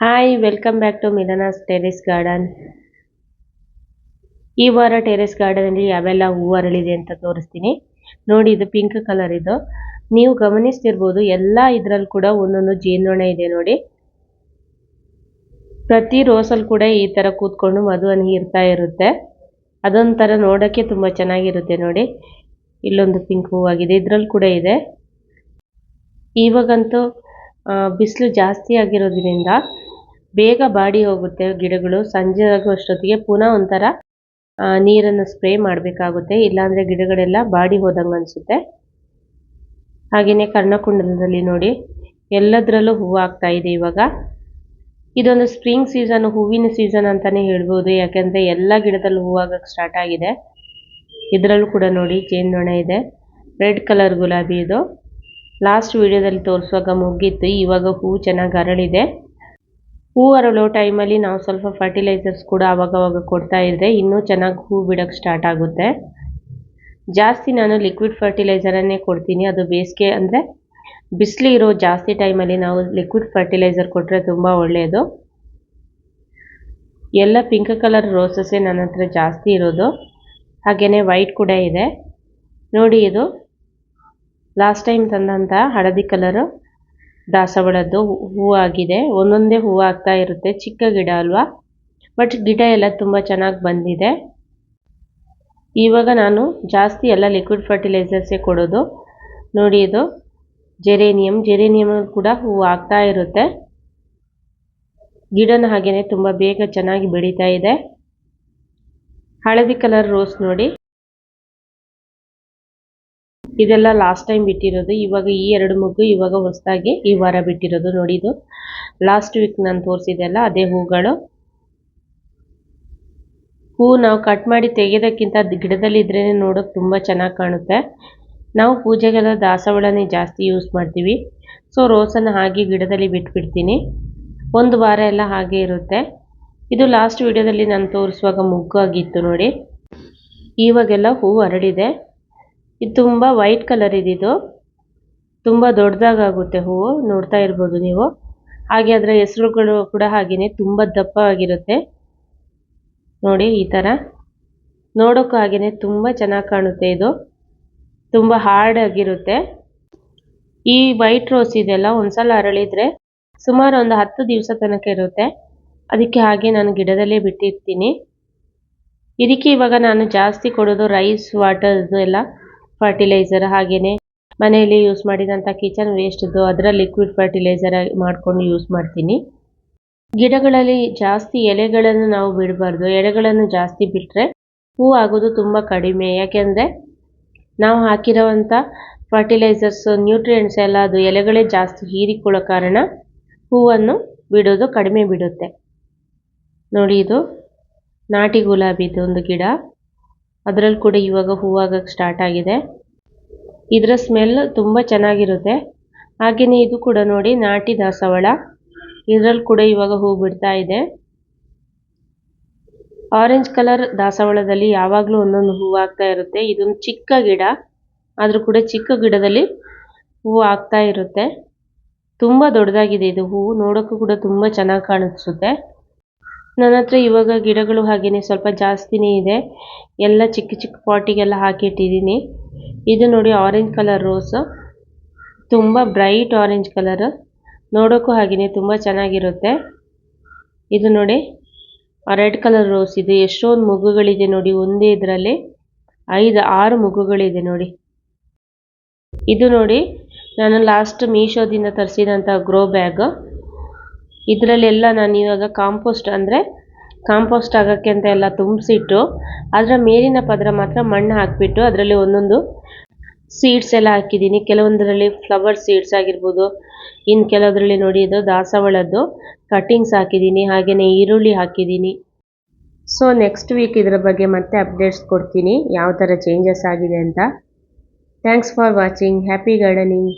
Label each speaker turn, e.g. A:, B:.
A: Hi welcome back to Milana's terrace garden ಈ ವಾರ terrace ಗಾರ್ಡನಲ್ಲಿ ಯಾವೆಲ್ಲ ಹೂವು ಅರಳಿದೆ ಅಂತ ತೋರಿಸ್ತೀನಿ. ನೋಡಿ, ಇದು ಪಿಂಕ್ ಕಲರ್ ಇದು. ನೀವು ಗಮನಿಸ್ತಿರ್ಬೋದು, ಎಲ್ಲ ಇದರಲ್ಲಿ ಕೂಡ ಒಂದೊಂದು ಜೇನೊಣ ಇದೆ ನೋಡಿ. ಪ್ರತಿ ರೋಸಲ್ಲಿ ಕೂಡ ಈ ಥರ ಕೂತ್ಕೊಂಡು ಮಧುವನ್ನು ಇರ್ತಾ ಇರುತ್ತೆ. ಅದೊಂಥರ ನೋಡೋಕ್ಕೆ ತುಂಬ ಚೆನ್ನಾಗಿರುತ್ತೆ ನೋಡಿ. ಇಲ್ಲೊಂದು ಪಿಂಕ್ ಹೂವಾಗಿದೆ, ಇದರಲ್ಲಿ ಕೂಡ ಇದೆ. ಇವಾಗಂತೂ ಬಿಸಿಲು ಜಾಸ್ತಿ ಆಗಿರೋದ್ರಿಂದ ಬೇಗ ಬಾಡಿ ಹೋಗುತ್ತೆ ಗಿಡಗಳು. ಸಂಜೆ ಆಗುವಷ್ಟೊತ್ತಿಗೆ ಪುನಃ ಒಂಥರ ನೀರನ್ನು ಸ್ಪ್ರೇ ಮಾಡಬೇಕಾಗುತ್ತೆ. ಇಲ್ಲಾಂದರೆ ಗಿಡಗಳೆಲ್ಲ ಬಾಡಿ ಹೋದಂಗೆ ಅನಿಸುತ್ತೆ. ಹಾಗೆಯೇ ಕರ್ಣಕುಂಡಲದಲ್ಲಿ ನೋಡಿ, ಎಲ್ಲದರಲ್ಲೂ ಹೂವು ಆಗ್ತಾ ಇದೆ ಇವಾಗ. ಇದೊಂದು ಸ್ಪ್ರಿಂಗ್ ಸೀಸನ್ ಹೂವಿನ ಸೀಸನ್ ಅಂತಲೇ ಹೇಳ್ಬೋದು. ಯಾಕೆಂದರೆ ಎಲ್ಲ ಗಿಡದಲ್ಲೂ ಹೂವಾಗಕ್ಕೆ ಸ್ಟಾರ್ಟ್ ಆಗಿದೆ. ಇದರಲ್ಲೂ ಕೂಡ ನೋಡಿ ಜೇನ್ನೊಣ ಇದೆ. ರೆಡ್ ಕಲರ್ ಗುಲಾಬಿ ಇದು. ಲಾಸ್ಟ್ ವಿಡಿಯೋದಲ್ಲಿ ತೋರಿಸುವಾಗ ಮುಗ್ಗಿತ್ತು ಇವಾಗ ಹೂವು ಚೆನ್ನಾಗಿ ಅರಳಿದೆ. ಹೂ ಅರಳೋ ಟೈಮಲ್ಲಿ ನಾವು ಸ್ವಲ್ಪ ಫರ್ಟಿಲೈಸರ್ಸ್ ಕೂಡ ಅವಾಗವಾಗ ಕೊಡ್ತಾ ಇದ್ದರೆ ಇನ್ನೂ ಚೆನ್ನಾಗಿ ಹೂ ಬಿಡೋಕ್ಕೆ ಸ್ಟಾರ್ಟ್ ಆಗುತ್ತೆ. ಜಾಸ್ತಿ ನಾನು ಲಿಕ್ವಿಡ್ ಫರ್ಟಿಲೈಸರನ್ನೇ ಕೊಡ್ತೀನಿ. ಅದು ಬೇಸಿಗೆ ಅಂದರೆ ಬಿಸಿಲು ಇರೋ ಜಾಸ್ತಿ ಟೈಮಲ್ಲಿ ನಾವು ಲಿಕ್ವಿಡ್ ಫರ್ಟಿಲೈಸರ್ ಕೊಟ್ಟರೆ ತುಂಬ ಒಳ್ಳೆಯದು ಎಲ್ಲ ಪಿಂಕ್ ಕಲರ್ ರೋಸಸ್ಸೇ ನನ್ನ ಹತ್ರ ಜಾಸ್ತಿ ಇರೋದು. ಹಾಗೆಯೇ ವೈಟ್ ಕೂಡ ಇದೆ. ನೋಡಿ ಇದು ಲಾಸ್ಟ್ ಟೈಮ್ ತಂದಂಥ ಹಳದಿ ಕಲರು ದಾಸವಾಳದ್ದು ಹೂವು ಆಗಿದೆ ಒಂದೊಂದೇ ಹೂವು ಆಗ್ತಾ ಇರುತ್ತೆ. ಚಿಕ್ಕ ಗಿಡ ಅಲ್ವಾ? ಬಟ್ ಗಿಡ ಎಲ್ಲ ತುಂಬ ಚೆನ್ನಾಗಿ ಬಂದಿದೆ. ಇವಾಗ ನಾನು ಜಾಸ್ತಿ ಎಲ್ಲ ಲಿಕ್ವಿಡ್ ಫರ್ಟಿಲೈಸರ್ಸೇ ಕೊಡೋದು. ನೋಡಿ ಇದು. ಜೆರೇನಿಯಂ ಜೆರೇನಿಯಮ್ ಕೂಡ ಹೂವು ಆಗ್ತಾ ಇರುತ್ತೆ. ಗಿಡನ ಹಾಗೆಯೇ ತುಂಬ ಬೇಗ ಚೆನ್ನಾಗಿ ಬೆಳೀತಾ ಇದೆ. ಹಳದಿ ಕಲರ್ ರೋಸ್ ನೋಡಿ. ಇದೆಲ್ಲ ಲಾಸ್ಟ್ ಟೈಮ್ ಬಿಟ್ಟಿರೋದು. ಇವಾಗ ಈ ಎರಡು ಮಗು ಇವಾಗ ಹೊಸದಾಗಿ ಈ ವಾರ ಬಿಟ್ಟಿರೋದು. ನೋಡಿ ಇದು. ಲಾಸ್ಟ್ ವೀಕ್ ನಾನು ತೋರಿಸಿದೆಲ್ಲ ಅದೇ ಹೂಗಳು. ಹೂ ನಾವು ಕಟ್ ಮಾಡಿ ತೆಗೆಯೋದಕ್ಕಿಂತ ಗಿಡದಲ್ಲಿ ಇದ್ರೇ ನೋಡೋಕೆ ತುಂಬ ಚೆನ್ನಾಗಿ ಕಾಣುತ್ತೆ. ನಾವು ಪೂಜೆಗೆಲ್ಲ ದಾಸವಾಳನೇ ಜಾಸ್ತಿ ಯೂಸ್ ಮಾಡ್ತೀವಿ. ಸೊ ರೋಸನ್ನು ಹಾಗೆ ಗಿಡದಲ್ಲಿ ಬಿಟ್ಬಿಡ್ತೀನಿ. ಒಂದು ವಾರ ಎಲ್ಲ ಹಾಗೆ ಇರುತ್ತೆ. ಇದು ಲಾಸ್ಟ್ ವಿಡಿಯೋದಲ್ಲಿ ನಾನು ತೋರಿಸುವಾಗ ಮುಗ್ಗು ಆಗಿತ್ತು ನೋಡಿ. ಇವಾಗೆಲ್ಲ ಹೂ ಹರಡಿದೆ. ಇದು ತುಂಬ ವೈಟ್ ಕಲರ್ ಇದೆ ಇದು. ತುಂಬ ದೊಡ್ಡದಾಗುತ್ತೆ ಹೂವು, ನೋಡ್ತಾ ಇರ್ಬೋದು ನೀವು. ಹಾಗೆ ಅದರ ಹೆಸರುಗಳು ಕೂಡ ಹಾಗೆಯೇ ತುಂಬ ದಪ್ಪ ಆಗಿರುತ್ತೆ ನೋಡಿ ಈ ಥರ ನೋಡೋಕ್ಕೂ ಹಾಗೆಯೇ ತುಂಬ ಚೆನ್ನಾಗಿ ಕಾಣುತ್ತೆ ಇದು. ತುಂಬ ಹಾರ್ಡ್ ಆಗಿರುತ್ತೆ. ಈ ವೈಟ್ ರೋಸ್ ಇದೆಲ್ಲ ಒಂದ್ಸಲ ಅರಳಿದ್ರೆ ಸುಮಾರು ಒಂದು ಹತ್ತು ದಿವಸ ತನಕ ಇರುತ್ತೆ. ಅದಕ್ಕೆ ಹಾಗೆ ನಾನು ಗಿಡದಲ್ಲೇ ಬಿಟ್ಟಿರ್ತೀನಿ. ಇದಕ್ಕೆ ಇವಾಗ ನಾನು ಜಾಸ್ತಿ ಕೊಡೋದು ರೈಸ್ ವಾಟರ್ ಎಲ್ಲ ಫರ್ಟಿಲೈಸರ್ ಹಾಗೇನೆ ಮನೆಯಲ್ಲಿ ಯೂಸ್ ಮಾಡಿದಂಥ ಕಿಚನ್ ವೇಸ್ಟ್ದು ಅದರ ಲಿಕ್ವಿಡ್ ಫರ್ಟಿಲೈಸರ್ ಮಾಡಿಕೊಂಡು ಯೂಸ್ ಮಾಡ್ತೀನಿ. ಗಿಡಗಳಲ್ಲಿ ಜಾಸ್ತಿ ಎಲೆಗಳನ್ನು ನಾವು ಬಿಡಬಾರ್ದು. ಎಲೆಗಳನ್ನು ಜಾಸ್ತಿ ಬಿಟ್ಟರೆ ಹೂ ಆಗೋದು ತುಂಬ ಕಡಿಮೆ. ಯಾಕೆಂದರೆ ನಾವು ಹಾಕಿರೋವಂಥ ಫರ್ಟಿಲೈಸರ್ಸ್ ನ್ಯೂಟ್ರಿಯೆಂಟ್ಸ್ ಎಲ್ಲ ಅದು ಎಲೆಗಳೇ ಜಾಸ್ತಿ ಹೀರಿಕೊಳ್ಳೋ ಕಾರಣ ಹೂವನ್ನು ಬಿಡೋದು ಕಡಿಮೆ ಬಿಡುತ್ತೆ. ನೋಡಿ ಇದು ನಾಟಿ ಗುಲಾಬಿದು ಒಂದು ಗಿಡ. ಅದರಲ್ಲಿ ಕೂಡ ಇವಾಗ ಹೂವಾಗಕ್ಕೆ ಸ್ಟಾರ್ಟ್ ಆಗಿದೆ. ಇದರ ಸ್ಮೆಲ್ ತುಂಬ ಚೆನ್ನಾಗಿರುತ್ತೆ. ಹಾಗೆಯೇ ಇದು ಕೂಡ ನೋಡಿ, ನಾಟಿ ದಾಸವಾಳ. ಇದರಲ್ಲಿ ಕೂಡ ಇವಾಗ ಹೂ ಬಿಡ್ತಾ ಇದೆ. ಆರೆಂಜ್ ಕಲರ್ ದಾಸವಾಳದಲ್ಲಿ ಯಾವಾಗಲೂ ಒಂದೊಂದು ಹೂವು ಆಗ್ತಾ ಇರುತ್ತೆ. ಇದೊಂದು ಚಿಕ್ಕ ಗಿಡ, ಆದರೂ ಕೂಡ ಚಿಕ್ಕ ಗಿಡದಲ್ಲಿ ಹೂವು ಆಗ್ತಾ ಇರುತ್ತೆ. ತುಂಬ ದೊಡ್ಡದಾಗಿದೆ ಇದು ಹೂವು ನೋಡೋಕ್ಕೂ ಕೂಡ ತುಂಬ ಚೆನ್ನಾಗಿ ಕಾಣಿಸುತ್ತೆ. ನನ್ನ ಹತ್ರ ಇವಾಗ ಗಿಡಗಳು ಹಾಗೆಯೇ ಸ್ವಲ್ಪ ಜಾಸ್ತಿನೇ ಇದೆ. ಎಲ್ಲ ಚಿಕ್ಕ ಚಿಕ್ಕ ಪಾಟಿಗೆಲ್ಲ ಹಾಕಿಟ್ಟಿದ್ದೀನಿ. ಇದು ನೋಡಿ ಆರೆಂಜ್ ಕಲರ್ ರೋಸು ತುಂಬ ಬ್ರೈಟ್ ಆರೆಂಜ್ ಕಲರ್ ನೋಡೋಕ್ಕೂ ಹಾಗೆಯೇ ತುಂಬ ಚೆನ್ನಾಗಿರುತ್ತೆ. ಇದು ನೋಡಿ ರೆಡ್ ಕಲರ್ ರೋಸ್ ಇದೆ ಎಷ್ಟೊಂದು ಮಗುಗಳಿದೆ ನೋಡಿ, ಒಂದೇ ಇದರಲ್ಲಿ ಐದು, ಆರು ಮಗುಗಳಿದೆ ನೋಡಿ. ಇದು ನೋಡಿ ನಾನು ಲಾಸ್ಟ್ ಮೀಶೋದಿಂದ ತರಿಸಿದಂಥ ಗ್ರೋ ಬ್ಯಾಗ್ ಇದರಲ್ಲೆಲ್ಲ ನಾನು ಇವಾಗ ಕಾಂಪೋಸ್ಟ್ ಅಂದರೆ ಕಾಂಪೋಸ್ಟ್ ಆಗೋಕ್ಕೆ ಅಂತ ಎಲ್ಲ ತುಂಬಿಸಿಟ್ಟು ಅದರ ಮೇಲಿನ ಪದರ ಮಾತ್ರ ಮಣ್ಣು ಹಾಕಿಬಿಟ್ಟು ಅದರಲ್ಲಿ ಒಂದೊಂದು ಸೀಡ್ಸ್ ಎಲ್ಲ ಹಾಕಿದ್ದೀನಿ. ಕೆಲವೊಂದರಲ್ಲಿ ಫ್ಲವರ್ ಸೀಡ್ಸ್ ಆಗಿರ್ಬೋದು ಇನ್ನು ಕೆಲವೊಂದರಲ್ಲಿ ನೋಡಿ ಇದು ದಾಸವಾಳದ್ದು ಕಟ್ಟಿಂಗ್ಸ್ ಹಾಕಿದ್ದೀನಿ ಹಾಗೆಯೇ ಈರುಳ್ಳಿ ಹಾಕಿದ್ದೀನಿ. ಸೊ ನೆಕ್ಸ್ಟ್ ವೀಕ್ ಇದರ ಬಗ್ಗೆ ಮತ್ತೆ ಅಪ್ಡೇಟ್ಸ್ ಕೊಡ್ತೀನಿ ಯಾವ ಥರ ಚೇಂಜಸ್ ಆಗಿದೆ ಅಂತ. Thanks for watching happy gardening